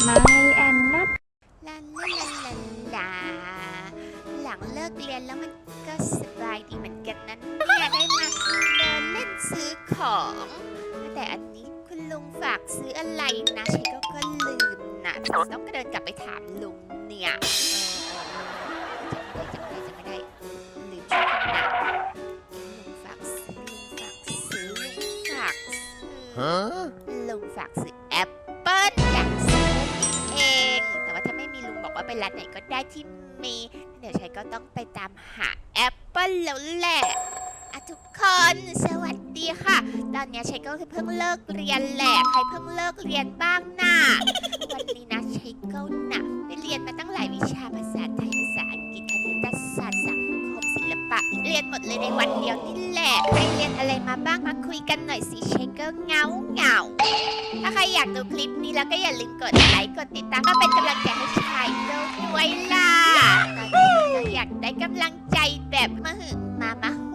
ไม่แอนนัทลาลาลาลาลาหลังเลิกเรียนแล้วมันก็สบายดีเหมือนกันนั้นเนี่ยได้มาเดินเล่นซื้อของ แต่อันนี้คุณลุงฝากซื้ออะไรนะฉันก็ก็ลืมนะต้องเดินกลับไปถามลุงเนี่ยเออจำไม่ได้จำไม่ได้ลืมชื่อขนาดลุงฝากซื้อลุงฝากซื้อลุงฝากซื้อลุ ที่มี เดี๋ยวชัยก็ต้องไปตามหาแอปเปิลแล้วแหละอะทุกคนสวัสดีค่ะ ตอนนี้ยชัยก็เพิ่งเลิกเรียนแหละ ใครเพิ่งเลิกเรียนบ้างน่ะ วันนี้นะชัยก็หนักไปเรียนมาตั้งหลายวิชาภาษาไทยภาษาอังกฤษคณิตศาสตร์สังคมศิลปะ เรียนหมดเลยในวันเดียวนี่แหละ ใครเรียนอะไรมาบ้างมาคุยกันหน่อยสิชัยก็เงาเงาถ้าใครอยากดูคลิปนี้แล้วก็อย่าลืมกดไลค์กดติดตามก็เป็นกำลังใจให้ชาย ล่ะตอนนี้เราอยากได้กำลังใจแบบมหึมามาโห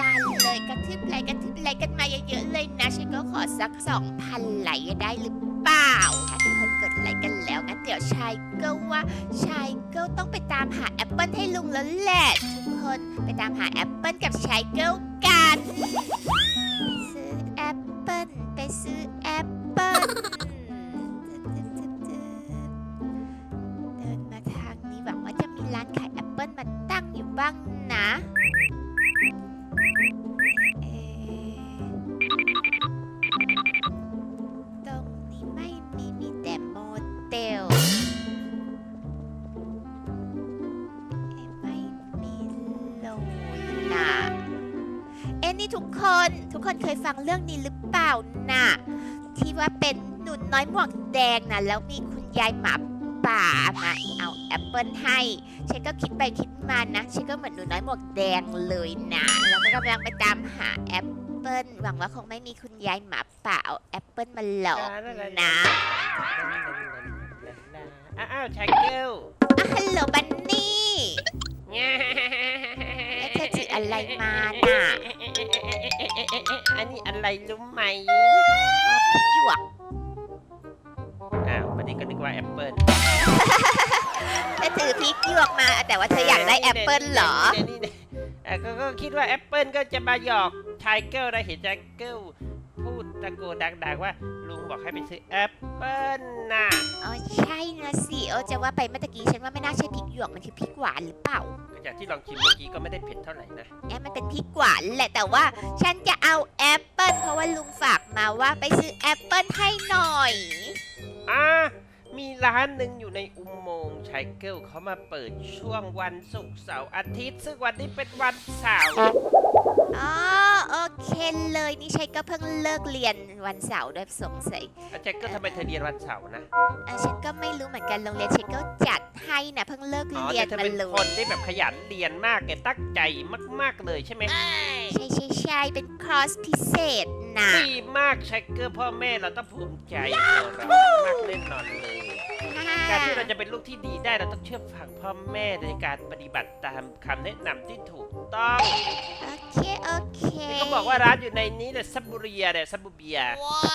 ฬารเลยกระทืบไลกระทืบไลกันมาเยอะๆเลยนะ ฉันก็ขอสัก2,000ไหลได้หรือเปล่าถ้าทุกคนกดไลค์กันแล้วงั้นเดี๋ยวชายก็ว่าชายก็ต้องไปตามหาแอปเปิลให้ลุงแล้วแหละทุกคนไปตามหาแอปเปิลกับชายเกิลกันซื้อแอปเปิลไปซื้อแอ เอตรงนี้ไม่มีมีแต่โมเตลเอะไม่มีเลยนะเอ็นี่ทุกคนทุกคนเคยฟังเรื่องนี้หรือเปล่านะที่ว่าเป็นหนุนน้อยหมวกแดงนะแล้วมีคุณยายหมาป่ามาเอาแอปเปิลให้ ฉันก็คิดไปคิด มานะฉันก็เหมือนหนูน้อยหมวกแดงเลยนะแล้วก็กำลังไปตามหาแอปเปิลหวังว่าคงไม่มีคุณยายหมาป่าเอาแอปเปิลมาหลอกนะอ้าวชายเกิลอะฮัลโหลบันนี่แล้วเธอถืออะไรมาน่ะอันนี้อะไรรู้ไหมอ๋อพริกหยวกอ้าววันนี้ก็นึกว่าแอปเปิล เธอถือพริกหยวกมา แต่ว่าเธออยากได้แอปเปิลเหรอ นี่นี่นี่อะก็ก็คิดว่าแอปเปิลก็จะมาหยอกชายเกิลนะเห็นชายเกิลพูดตะโกนดังๆว่าลุงบอกให้ไปซื้อแอปเปิลน่ะอ๋อใช่นะสิเออจะว่าไปเมื่อตะกี้ฉันว่าไม่น่าใช่พริกหยวกมันคือพริกหวานหรือเปล่าจากที่ลองชิมเมื่อกี้ก็ไม่ได้เผ็ดเท่าไหร่นะแอปมันเป็นพริกหวานแหละแต่ว่า ฉันจะเอาแอปเปิลเพราะว่าลุงฝากมาว่าไปซื้อแอปเปิลให้หน่อย อ่า มีร้านหนึ่งอยู่ในอุโมงค์ชายเกิลเขามาเปิดช่วงวันศุกร์เสาร์อาทิตย์ ซึ่งวันนี้เป็นวันเสาร์อ๋อโอเคเลยนี่ชัยก็เพิ่งเลิกเรียนวันเสาร์ด้วยสงสัยอาจารย์ก็ทำไมเธอเรียนวันเสาร์นะเออฉันก็ไม่รู้เหมือนกันโรงเรียนฉันก็จัดให้นะเพิ่งเลิกอ๋อเรียแต่นเธอมาเป็นเลคนยที่แบบขยันเรียนมากแกตั้งใจมาก ๆเลยใช่ไหมใช่ใช่ใช่เป็นคอร์สพิเศษนะดีมากชายเกิลพ่อแม่เราต้องภูมิใจในเรามากแน่นอนเลยการที่เราจะเป็นลูกที่ดีได้เราต้องเชื่อฟังพ่อแม่ในการปฏิบัติตามคำแนะนำที่ถูกต้อง โอเค โอเคนี่ก็บอกว่าร้านอยู่ในนี้แหละซับบุเรียเนี่ยซับบุเบีย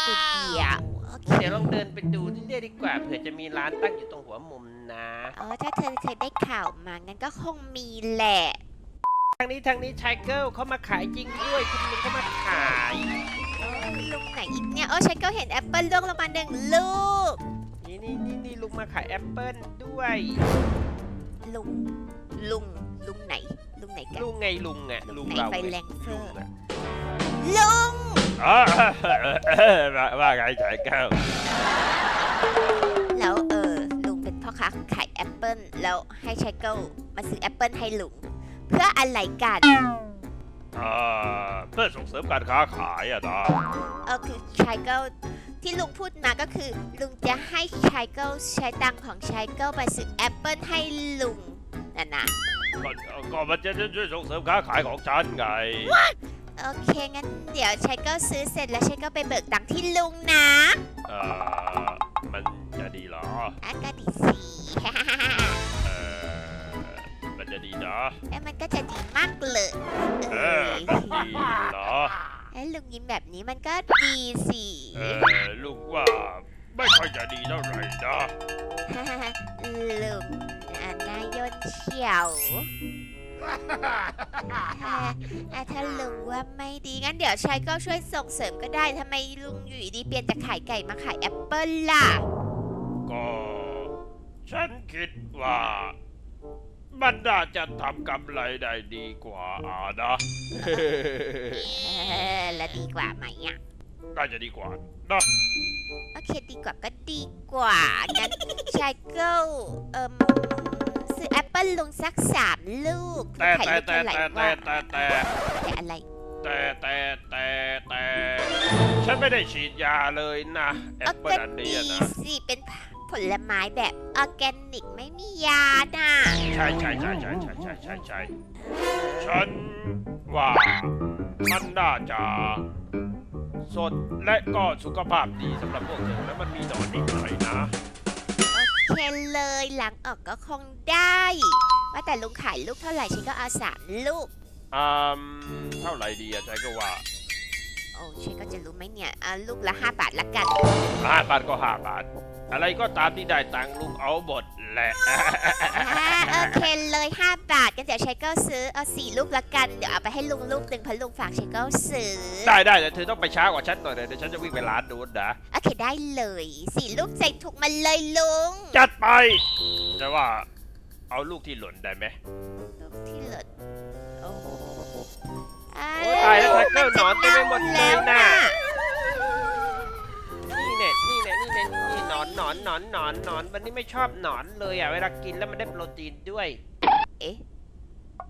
สุดเดียวโอเคเดี๋ยวลองเดินไปดูที่นี่ดีกว่าเผื่อจะมีร้านตั้งอยู่ตรงหัวมุมนะอ๋อถ้าเธอเคยได้ข่าวมางั้นก็คงมีแหละ ทางนี้ทางนี้ชายเกิลเขามาขายจริงด้วยคุณลุงเขามาขายลุงไหนอีกเนี่ยโอ้ฉันก็เห็นแอปเปิลล่วงลงมาหนึ่งลูก นี่นี่นี่นี่ลุงมาขายแอปเปิลด้วย ลุงลุงลุงไหน ลุงไหนกันลุงไงลุงอะลุลุงงไหนเราไฟไงแรงเฟอลุงร์อะลุงอ๋อว่าว่าไงชายเกิลแล้วเออลุงเป็นพ่อค้าขายแอปเปิลแล้วให้ชายเกิลมาซื้อแอปเปิลให้ลุง เพื่ออะไรกันอ่าเพื่อส่งเสริมการค้าขายอะนะเออคือชายเกิลที่ลุงพูดมาก็คือ ลุงจะให้ชายเกิลใช้ตังค์ของชายเกิลมาซื้อแอปเปิลให้ลุงนะนะก็ก็มันจะช่วยส่งเสริมค้าขายของฉันไง โอเค งั้นเดี๋ยวชายเกิลซื้อเสร็จแล้วชายเกิลไปเบิกตังค์ที่ลุงนะ เอ่อ มันจะดีเหรอ อะก็ดีสิเอ่อ มันจะดีนะแล้วมันก็จะดีมากเลยเออมันดีเหรอ แล้วลุงยิ้มแบบนี้มันก็ดีสิ เออลูกว่าไม่ค่อยจะดีเท่าไหร่นะ ลุงอะนายนเฉียวอะถ้าลุงว่าไม่ดีงั้นเดี๋ยวชายก็ช่วยส่งเสริมก็ได้ทำไมลุงอยู่ดีๆเปลี่ยนจากขายไก่มาขายแอปเปิลล่ะ ก็ ฉันคิดว่า มันน่าจะทำกำไรได้ดีกว่าอานะ เออแล้วดีกว่าไหมอะ น่าจะดีกว่านะโอเคดีกว่าก็ดีกว่า งั้นชายก็เอิ่มซื้อแอปเปิลลุงสักสามลูกแต่ขายแต่ลูกแต่เท่าไหร่แต่แต่ว่าแต่แต่แต่อะไร แต่แต่แต่แต่ฉันไม่ได้ฉีดยาเลยนะแอออปร์เปิแกลอันนินี้กนะ สิเป็น ผลไม้แบบออร์แกนิกไม่มียาน่ะใช่ใช่ใช่ใช่ใช่ใช่ใช่ใช่ฉันว่ามันน่าจะสดและก็สุขภาพดีสำหรับพวกเธอแล้วมันมีหนอนนิดหน่อยนะ โอเคเลยหลังออกก็คงได้ ว่าแต่ลุงขายลูกเท่าไหร่ฉันก็เอาสามลูก อืมเท่าไหร่ดีอะใจก็ว่า โอ้ฉันก็จะรู้ไหมเนี่ยเอาลูกละห้าบาทละกันห้าบาทก็ห้าบาท อะไรก็ตามที่ได้ตังค์ลุงเอาหมดแหละ อ่าโอเคเลยห้าบาทกันเดี๋ยวฉันก็ซื้อเอาสี่ลูกละกัน เดี๋ยวเอาไปให้ลุงลูกหนึ่งเพราะลุงฝากฉันก็ซื้อ ได้ได้แต่เธอต้องไปช้ากว่าฉันหน่อยนะเดี๋ยวฉันจะวิ่งไปร้านนู้นนะโอเคได้เลยสี่ลูกใส่ถุงมาเลยลุงจัดไปแต่ว่าเอาลูกที่หล่นได้ไหมลูกที่เหลือโอ้โหอ่า โอ้ยตายแล้วไทเกอร์หนอนเต็มไปหมดเลยแล้วน่ะน่ะนี่เนี่ยนี่เนี่ยนี่เนี่ยนี่หนอนหนอนหนอนหนอนหนอนวันนี้ไม่ชอบหนอนเลยอะเวลากินแล้วมันได้โปรตีนด้วย เอ๊ะ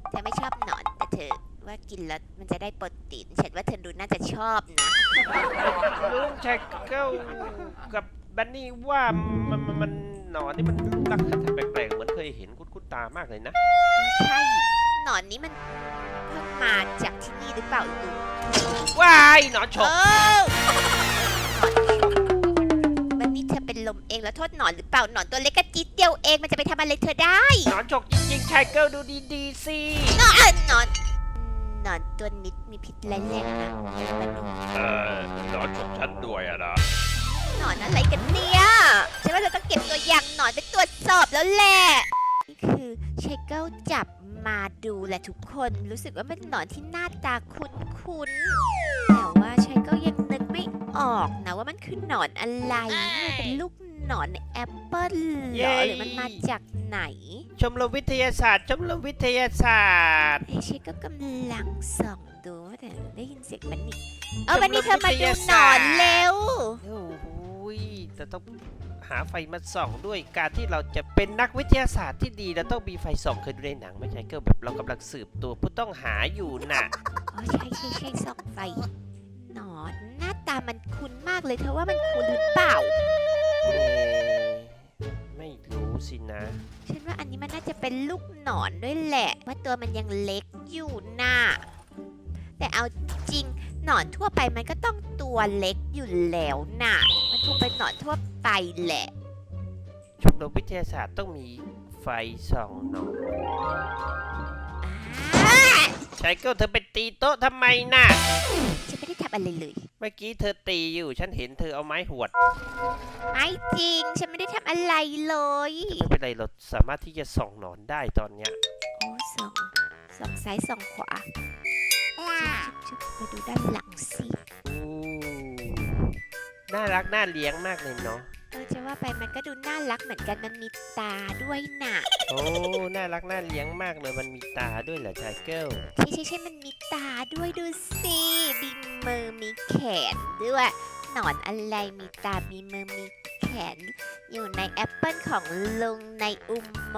เธอไม่ชอบหนอนแต่เธอว่ากินแล้วมันจะได้โปรตีนฉันว่าเธอดูน่าจะชอบนะลุงชายเก้ากับบันนี่ว่ามันมันมันหนอนนี่มันลักษณะแปลกๆเหมือนเคยเห็นคุ้นๆตามากเลยนะโอ้ใช่ หนอนนี้มันเพิ่งมาจากที่นี่หรือเปล่าลุงว้ายหนอนฉโอ้กหนอนวันนี้เธอเป็นลมเองแล้วโทษหนอนหรือเปล่าหนอนตัวเล็กกระจิ๊ดเดียวเองมันจะไปทำอะไรเธอได้หนอนฉกจริงๆชายเก้าดูดีๆสิหนอนหนอนหนอนตัวนิดมีพิษร้ายแรงนะอย่ามาดูเออหนอนของฉันด้วยอะนะหนอนอะไรกันเนี่ยฉันว่าเราต้องเก็บตัวอย่างหนอนไปตรวจสอบแล้วแหละนี่คือ เชคเกิลจับมาดูแหละทุกคนรู้สึกว่าเป็นหนอนที่หน้าตาคุ้นๆแต่ว่าเชคเกิลยังนึกไม่ออกนะว่ามันคือหนอนอะไรนี่มันเป็นลูกหนอนในแอปเปิลเหรอหรือมันมาจากไหน ชมรมวิทยาศาสตร์ ชมรมวิทยาศาสตร์เอเชคก็กำลังส่องดูว่าแต่ได้ยินเสียงมันนี่เอาวันนี้เธอมาดูหนอนเร็วโอ้โหยแต่ต้อง หาไฟมาส่องด้วยการที่เราจะเป็นนักวิทยาศาสตร์ที่ดีเราต้องมีไฟส่องเคยดูในหนังไหม่ใช่ก็แบบเรากำลังสืบตัวผู้ต้องหาอยู่น่ะอ๋อใช่ใช่ใช่ส่องไฟหนอนหน้าตามันคุ้นมากเลยเธอว่ามันคุ้นหรือเปล่า เอ๊ะไม่รู้สินะ ฉันว่าอันนี้มันน่าจะเป็นลูกหนอนด้วยแหละ ว่าตัวมันยังเล็กอยู่น่ะแต่เอาจริงหนอนทั่วไปมันก็ต้องตัวเล็กอยู่แล้วน่ะมัน คงเป็นหนอนทั่วไปแหละ ชมรมวิทยาศาสตร์ต้องมีไฟส่องหนอนอ่าใช่ก็เธอไปตีโต๊ะทำไมน่ะ ฉันไม่ได้ทำอะไรเลย เมื่อกี้เธอตีอยู่ ฉันเห็นเธอเอาไม้หวดไม่จริง ฉันไม่ได้ทำอะไรเลย ไม่เป็นไรเราสามารถที่จะส่องหนอนได้ตอนเนี้ย โอ้สองสองซ้ายสองขวาชุบชุบชุบมาดูด้านหลังสิอู้ น่ารักน่าเลี้ยงมากเลยเนาะเออจะว่าไปมันก็ดูน่ารักเหมือนกันมันมีตาด้วยน่ะโอ้น่ารักน่าเลี้ยงมากเลยมันมีตาด้วยเหรอชายเกิลใช่ใช่ใช่มันมีตาด้วยดูสิมีมือมีแขนด้วยหนอนอะไรมีตา มีมือมีแขน อยู่ในแอปเปิลของลุงในอุโม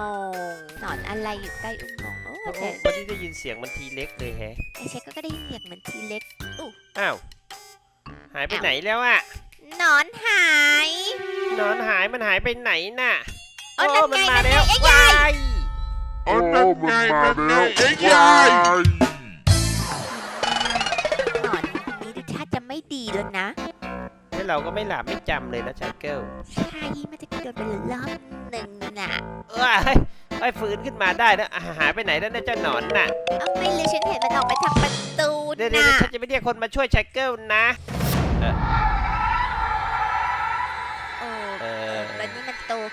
งค์หนอนอะไรอยู่ใต้อุโมงค์โอ้โอ้แต่วันนี้ได้ยินเสียงมันทีเล็กเลยแฮะไอเช็คก็ได้ยินเสียงเหมือนทีเล็กอ้าวหายไปไหนแล้วอะ หนอนหายหนอนหายมันหายไปไหนน่ะโอ้นั่นไงมันมานั่นไงแล้วไอ้ใหญ่ว้ายโอ้นั่นไงนั่นไงไอ้ยายหนอนนี้ดูท่าจะไม่ดีแล้วนะแล้วเราก็ไม่หลับไม่จำเลยนะชายเกิลใช่มันจะกระโดดไปรอบหนึ่งน่ะเอ้ยไอ้ยฟื้นขึ้นมาได้นะอะหายไปไหนแล้วนะเจ้าหนอนน่ะเอาไม่เลยฉันเห็นมันออกไปทางประตูเดี๋ยวเดี๋ยวน่ะ ฉันจะไปเรียกคนมาช่วยชายเกิลนะ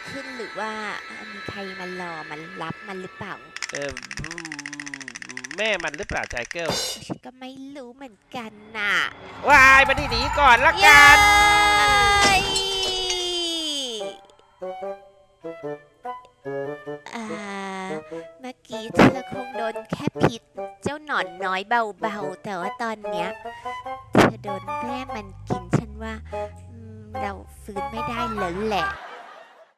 ขึ้นหรือว่ามีใครมารอมันรับมันหรือเปล่า เอออืมแม่มันหรือเปล่าใจเกิลฉันก็ไม่รู้เหมือนกันน่ะวายมาดีหนีก่อนละเย้กันยอ่าเมื่อกี้เธอคงโดนแค่พิษ เจ้าหนอนน้อยเบาๆ แต่ว่าตอนเนี้ยเธอโดนแม่มันกินฉันว่าอืมเราฟื้นไม่ได้แล้วแหละ